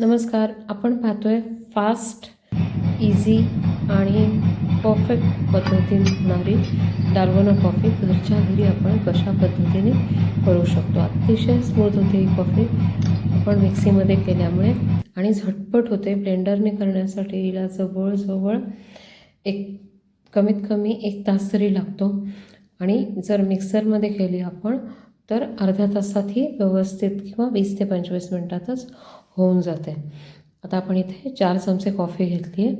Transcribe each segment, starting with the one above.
नमस्कार आपण पाहतोय फास्ट इझी आणि परफेक्ट पद्धतीने होणारी डाल्गोना कॉफी. घरच्या घरी आपण कशा पद्धतीने करू शकतो? अतिशय स्मूथ होते ही कॉफी. आपण मिक्सीमध्ये केल्यामुळे आणि झटपट होते. ब्लेंडरने करण्यासाठी हिला जवळजवळ एक कमीत कमी एक तास तरी लागतो. आणि जर मिक्सरमध्ये केली आपण तर अर्ध्या तासात ही व्यवस्थित किंवा वीस ते पंचवीस मिनटातच होऊन जाते. आता आपण इथे चार चमचे कॉफी घेतली आहे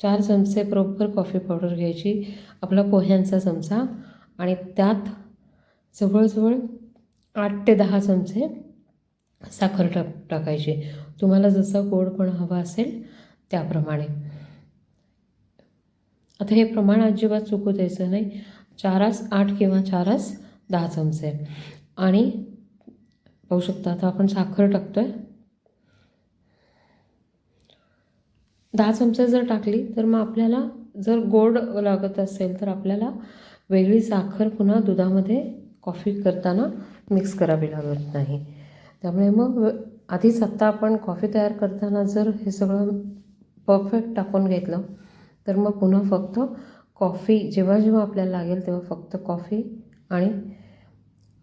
चार चमचे बरोबर कॉफी पावडर घ्यायची. आपला पोह्यांचा चमचा आणि त्यात जवळजवळ आठ ते दहा चमचे साखर टाक टाकायची. तुम्हाला जसं गोडपणा हवा असेल त्याप्रमाणे. आता हे प्रमाण अजिबात चुकू द्यायचं नाही. चारास आठ किंवा चारास दहा चमचे. आणि पाहू शकता आता आपण साखर टाकतो आहे दहा चमचे जर टाकली तर मग आपल्याला जर गोड लागत असेल तर आपल्याला वेगळी साखर पुन्हा दुधामध्ये कॉफी करताना मिक्स करावी लागत नाही. त्यामुळे मग आधीच आत्ता आपण कॉफी तयार करताना जर हे सगळं परफेक्ट टाकून घेतलं तर मग पुन्हा फक्त कॉफी जेव्हा जेव्हा आपल्याला लागेल तेव्हा फक्त कॉफी आणि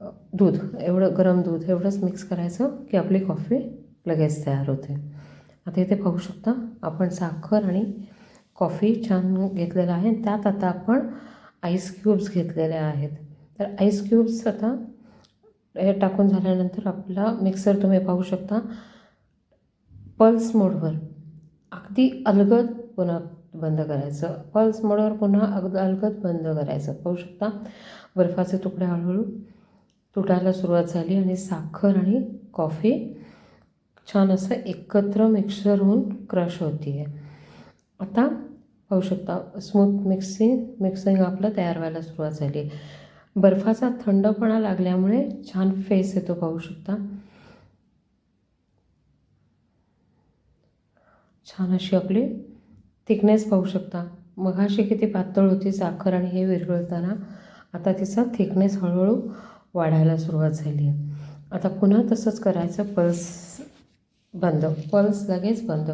दूध एवढं गरम दूध एवढंच मिक्स करायचं की आपली कॉफी लगेच तयार होते. आता इथे पाहू शकता आपण साखर आणि कॉफी छान घेतलेलं आहे. त्यात आता आपण आईस क्यूब्स घेतलेले आहेत. तर आईस क्यूब्स आता हे टाकून झाल्यानंतर आपला मिक्सर तुम्ही पाहू शकता. पल्स मोडवर अगदी अलगद पुन्हा बंद करायचं. पल्स मोडवर पुन्हा अगदी अलगद बंद करायचं. पाहू शकता बर्फाचे तुकडे हळूहळू तुटायला सुरुवात झाली आणि साखर आणि कॉफी छान असं एकत्र मिक्सर होऊन क्रश होती आहे आता पाहू शकता स्मूथ मिक्सिंग मिक्सिंग आपलं तयार व्हायला सुरुवात झाली. बर्फाचा थंडपणा लागल्यामुळे छान फेस येतो पाहू शकता. छान अशी आपली थिकनेस पाहू शकता. मघाशी किती पातळ होती साखर आणि हे विरघळताना आता तिचा थिकनेस हळूहळू वाढायला सुरुवात झाली. आहे आता पुन्हा तसंच करायचं पल्स बंद पल्स लगेच बंद.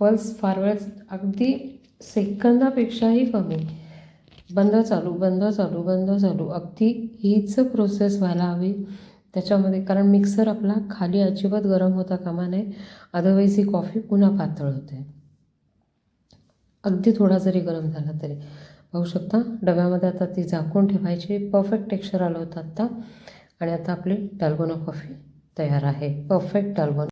पल्स फार वेळ अगदी सेकंदापेक्षाही कमी. बंद चालू बंद चालू बंद चालू. अगदी हीच प्रोसेस व्हायला हवी. त्याच्यामध्ये कारण मिक्सर आपला खाली अजिबात गरम होता कामा नये. अदरवाईज ही कॉफी पुन्हा पातळ होते. अगदी थोडा जरी गरम झाला तरी. पाहू शकता. डब्यामध्ये आता ती झाकून ठेवायची. परफेक्ट टेक्स्चर आलं होतं आत्ता. आणि आता आपली डाल्गोना कॉफी तयार आहे. परफेक्ट डाल्गोना